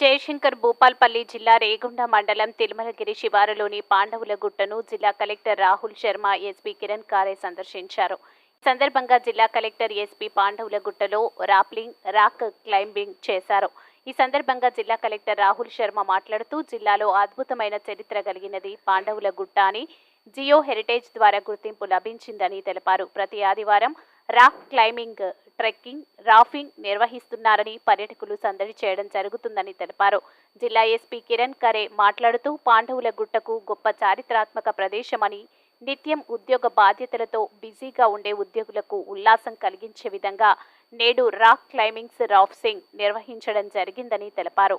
జయశంకర్ భూపాల్పల్లి జిల్లా రేగుండ మండలం తిరుమలగిరి శివారులోని పాండవుల గుట్టను జిల్లా కలెక్టర్ రాహుల్ శర్మ ఎస్పీ కిరణ్ కారే సందర్శించారు. ఈ సందర్భంగా జిల్లా కలెక్టర్ ఎస్పీ పాండవుల గుట్టలో రాప్లింగ్ రాక్ క్లైంబింగ్ చేశారు. ఈ సందర్భంగా జిల్లా కలెక్టర్ రాహుల్ శర్మ మాట్లాడుతూ జిల్లాలో అద్భుతమైన చరిత్ర కలిగినది పాండవుల గుట్ట అని జియో హెరిటేజ్ ద్వారా గుర్తింపు లభించిందని తెలిపారు. ప్రతి ఆదివారం రాక్ క్లైంబింగ్ ట్రెక్కింగ్ రాఫింగ్ నిర్వహిస్తున్నారని పర్యాటకులు సందడి చేయడం జరుగుతుందని తెలిపారు. జిల్లా ఎస్పీ కిరణ్ కరే మాట్లాడుతూ పాండవుల గుట్టకు గొప్ప చారిత్రాత్మక ప్రదేశమని నిత్యం ఉద్యోగ బాధ్యతలతో బిజీగా ఉండే ఉద్యోగులకు ఉల్లాసం కలిగించే విధంగా నేడు రాక్ క్లైంబింగ్స్ రాఫ్సింగ్ నిర్వహించడం జరిగిందని తెలిపారు.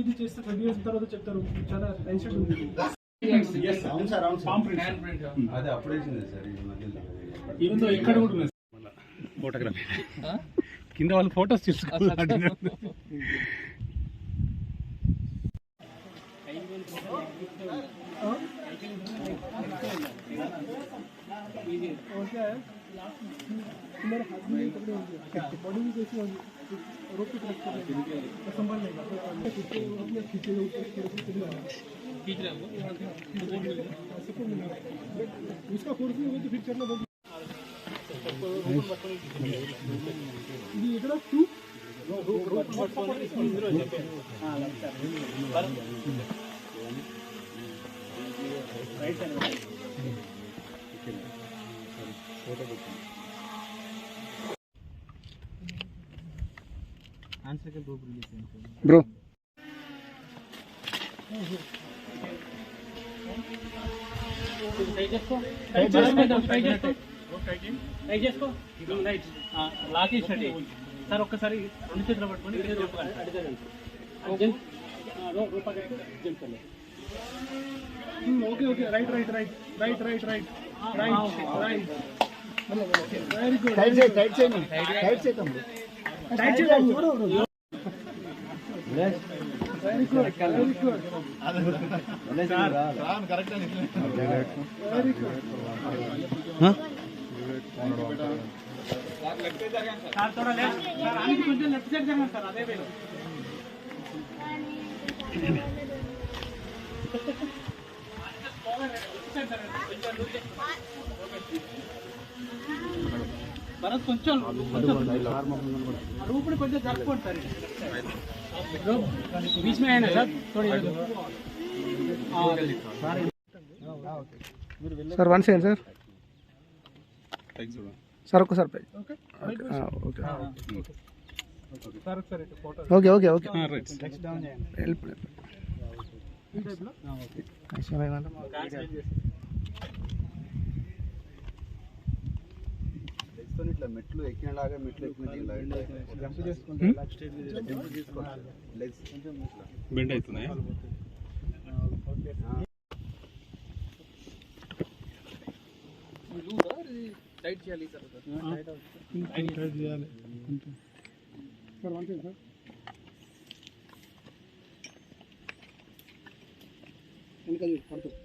ఇది చేస్తే చెప్తారు. చాలా కింద వాళ్ళు ఫొటోస్ తీసుకోవాలి ఓకే. मेरे हाथ में पकड़े होंगे बॉडी भी कैसी होगी रोक के क्रॉस कर संभल लेगा खींचे खींच रहा है। उसका फोर्स नहीं होगा तो फिर चलना बहुत इकडं तू right లాక్ చేసినట్టు సార్ ఒక్కసారి రెండు చేతులు పట్టుకొని ఇదే చెప్పగలండి okay okay right right right right right right right right tight చేయి టైట్ చేయి టైట్ చేయి తమ్ముడు. టైట్ చేయి తమ్ముడు లెఫ్ట్ సైడ్ జరగండి సార్ అదే కొంచెం కొంచెం రూపుని కొంచెం జరుపుకోండి సార్ बीच में है ना सर थोड़ी sir one second sir sir ఒక్కసారి పై ఓకే ఆ, ఓకే సార్ ఒకసారి ఫోటో ఓకే ఓకే జంప్ తీసుకోవాలి లెగ్స్ కొంచెం ఇట్లా బెండ్ అవుతున్నాయి టైట్ చేయాలి సార్ టైట్ చేయాలి. Sir sir. వెనకాల పడుతుంది